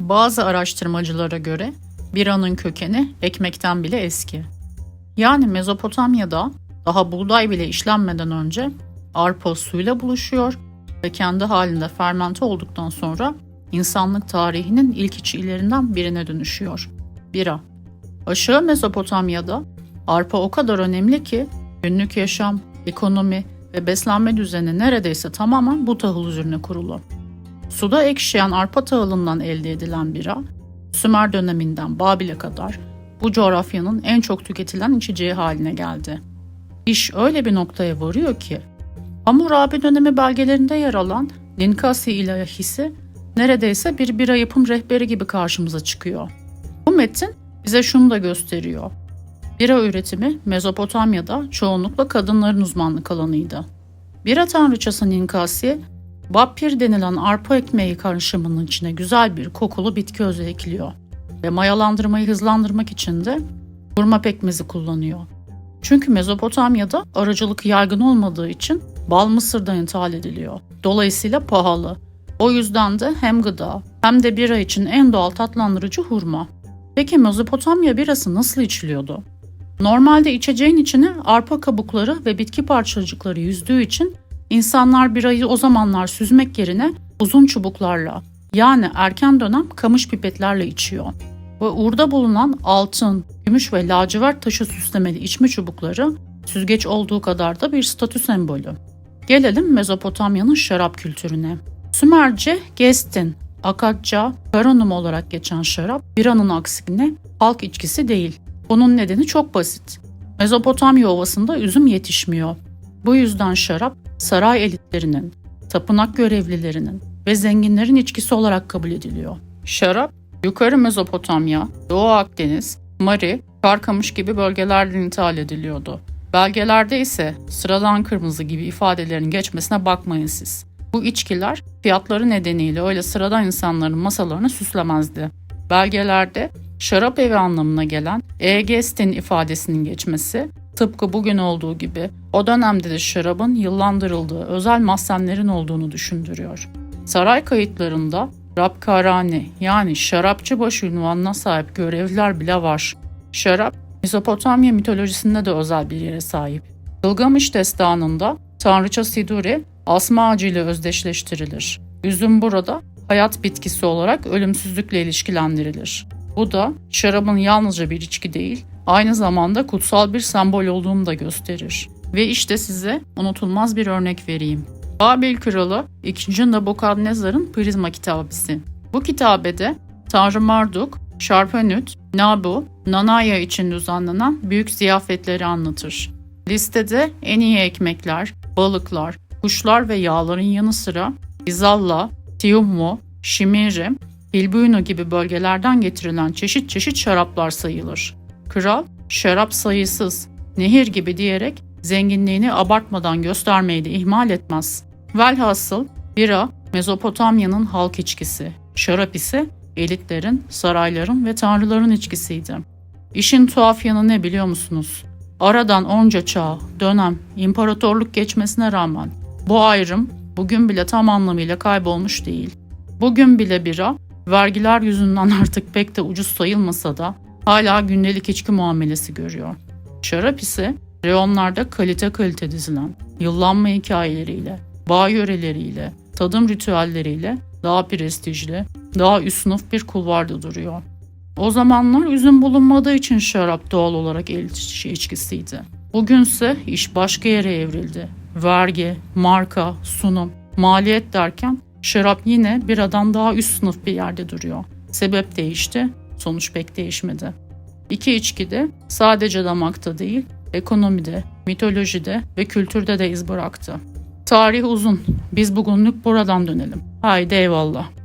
Bazı araştırmacılara göre biranın kökeni ekmekten bile eski. Yani Mezopotamya'da daha buğday bile işlenmeden önce arpa suyla buluşuyor ve kendi halinde fermente olduktan sonra insanlık tarihinin ilk içilerinden birine dönüşüyor. Bira. Aşağı Mezopotamya'da arpa o kadar önemli ki günlük yaşam, ekonomi ve beslenme düzeni neredeyse tamamen bu tahıl üzerine kurulu. Suda ekşiyen arpa tahılından elde edilen bira, Sümer döneminden Babil'e kadar bu coğrafyanın en çok tüketilen içeceği haline geldi. İş öyle bir noktaya varıyor ki, Hammurabi dönemi belgelerinde yer alan Ninkasi ilahisi neredeyse bir bira yapım rehberi gibi karşımıza çıkıyor. Bu metin bize şunu da gösteriyor. Bira üretimi Mezopotamya'da çoğunlukla kadınların uzmanlık alanıydı. Bira tanrıçası Ninkasi, Bappir denilen arpa ekmeği karışımının içine güzel bir kokulu bitki özü ekliyor ve mayalandırmayı hızlandırmak için de hurma pekmezi kullanıyor. Çünkü Mezopotamya'da aracılık yaygın olmadığı için bal Mısır'dan ithal ediliyor. Dolayısıyla pahalı. O yüzden de hem gıda hem de bira için en doğal tatlandırıcı hurma. Peki Mezopotamya birası nasıl içiliyordu? Normalde içeceğin içine arpa kabukları ve bitki parçacıkları yüzdüğü için insanlar birayı o zamanlar süzmek yerine uzun çubuklarla yani erken dönem kamış pipetlerle içiyor. Ve urda bulunan altın, gümüş ve lacivert taşı süslemeli içme çubukları süzgeç olduğu kadar da bir statü sembolü. Gelelim Mezopotamya'nın şarap kültürüne. Sümerce Gestin, Akatça, Karanum olarak geçen şarap biranın aksine halk içkisi değil. Bunun nedeni çok basit. Mezopotamya ovasında üzüm yetişmiyor. Bu yüzden şarap saray elitlerinin, tapınak görevlilerinin ve zenginlerin içkisi olarak kabul ediliyor. Şarap, Yukarı Mezopotamya, Doğu Akdeniz, Mari, Karkamış gibi bölgelerden ithal ediliyordu. Belgelerde ise sıradan kırmızı gibi ifadelerin geçmesine bakmayın siz. Bu içkiler fiyatları nedeniyle öyle sıradan insanların masalarını süslemezdi. Belgelerde şarap evi anlamına gelen Egestin ifadesinin geçmesi tıpkı bugün olduğu gibi o dönemde de şarabın yıllandırıldığı özel mahzenlerin olduğunu düşündürüyor. Saray kayıtlarında Rabkarane yani şarapçı başı ünvanına sahip görevliler bile var. Şarap, Mezopotamya mitolojisinde de özel bir yere sahip. Gılgamış destanında tanrıça Siduri asma ağacı ile özdeşleştirilir. Üzüm burada hayat bitkisi olarak ölümsüzlükle ilişkilendirilir. Bu da şarabın yalnızca bir içki değil, aynı zamanda kutsal bir sembol olduğunu da gösterir. Ve işte size unutulmaz bir örnek vereyim. Babil Kralı 2. Nabokadnezar'ın Prizma kitabesi. Bu kitabede Tanrı Marduk, Şarpenüt, Nabu, Nanaya için düzenlenen büyük ziyafetleri anlatır. Listede en iyi ekmekler, balıklar, kuşlar ve yağların yanı sıra Izalla, Tiummo, Şimiri, Hilbuyno gibi bölgelerden getirilen çeşit çeşit şaraplar sayılır. Kral, şarap sayısız, nehir gibi diyerek zenginliğini abartmadan göstermeyi de ihmal etmez. Velhasıl bira Mezopotamya'nın halk içkisi, şarap ise elitlerin, sarayların ve tanrıların içkisiydi. İşin tuhaf yanı ne biliyor musunuz? Aradan onca çağ, dönem, imparatorluk geçmesine rağmen bu ayrım bugün bile tam anlamıyla kaybolmuş değil. Bugün bile bira, vergiler yüzünden artık pek de ucuz sayılmasa da hala gündelik içki muamelesi görüyor. Şarap ise reyonlarda kalite kalite dizilen, yıllanma hikayeleriyle, bağ yöreleriyle, tadım ritüelleriyle daha prestijli, daha üst sınıf bir kulvarda duruyor. O zamanlar üzüm bulunmadığı için şarap doğal olarak el içkisiydi. Bugünse iş başka yere evrildi. Vergi, marka, sunum, maliyet derken şarap yine biradan daha üst sınıf bir yerde duruyor. Sebep değişti, sonuç pek değişmedi. İki içki de sadece damakta değil, ekonomide, mitolojide ve kültürde de iz bıraktı. Tarih uzun. Biz bugünlük buradan dönelim. Haydi eyvallah.